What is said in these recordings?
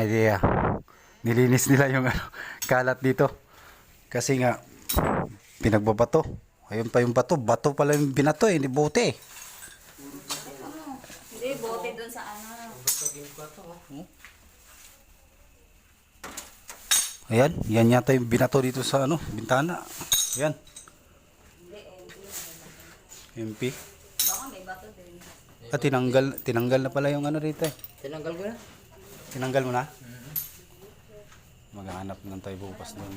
idea. Nilinis nila yung ano, kalat dito. Kasi nga, pinagbabato. Ayun pa yung bato. Bato pala yung binato eh, hindi bote. Hindi, bote dun sa ano. Ayan, yan yata yung binato dito sa ano, bintana. Ayan. MP. Baka may bato din. Ah, tinanggal, tinanggal na pala yung ano rito eh. Tinanggal ko na. Tinanggal mo na? Maghahanap ng tayo bukas doon.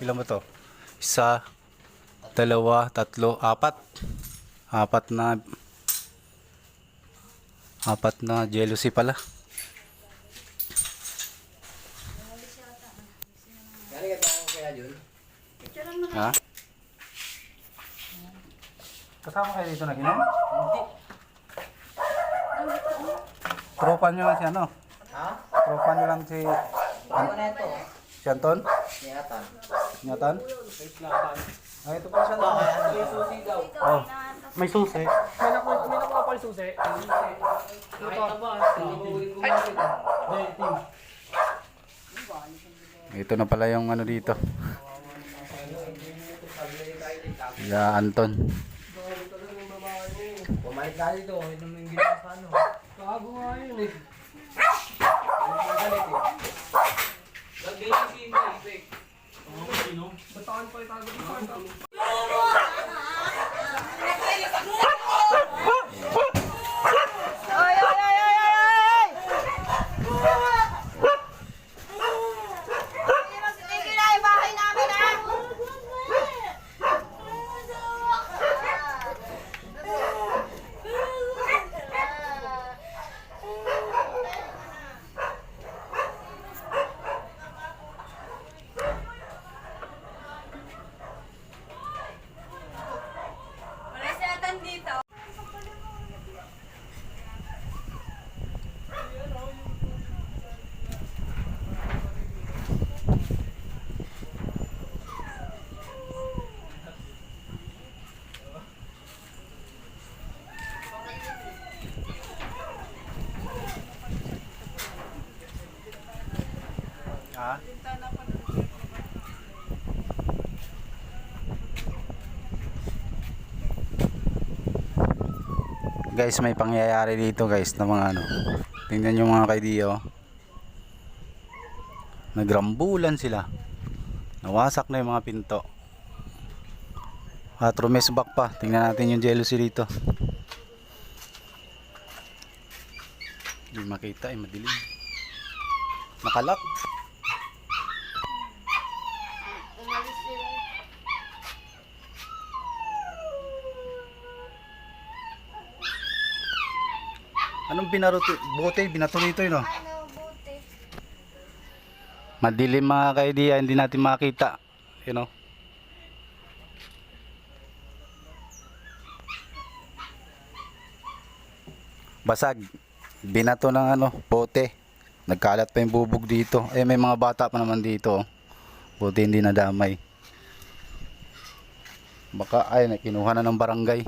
Ilan ba to? Isa, dalawa, tatlo, apat. Apat na apat na jealousy pala. Na. Ha? Kasama kayo dito naginom? Hindi. Tropa nyo lang si ano? Tropa nyo lang si, Ako na ito. si Anton? Niyatan. Nyatan? Ay, ito pala siya no? May susi daw. Oh, may susi. May naku, may nakuha pa yung susi. Ba? Ay! Ito na pala yung ano dito. Ya Anton. Bumalik ka dito. Ito yung ginawa sa ano. Gago nga yun eh. Galit eh. Bataan pa itago dito. Sige Ha? Guys, may pangyayari dito guys na mga ano. Tingnan nyo mga kaidiyo. Nagrambulan sila. Nawasak na yung mga pinto. At rumesbak pa. Tingnan natin yung jealousy dito. Hindi makita eh, madilim. Nakalak. Anong binaro bote binato nito yun oh. Madilim mga kaidiya, hindi natin makita. You know. Basag. Binato ng ano, bote. Nagkalat pa yung bubog dito. Eh may mga bata pa naman dito. oh. Buti hindi nadamay. Baka ay nakinuha na ng barangay.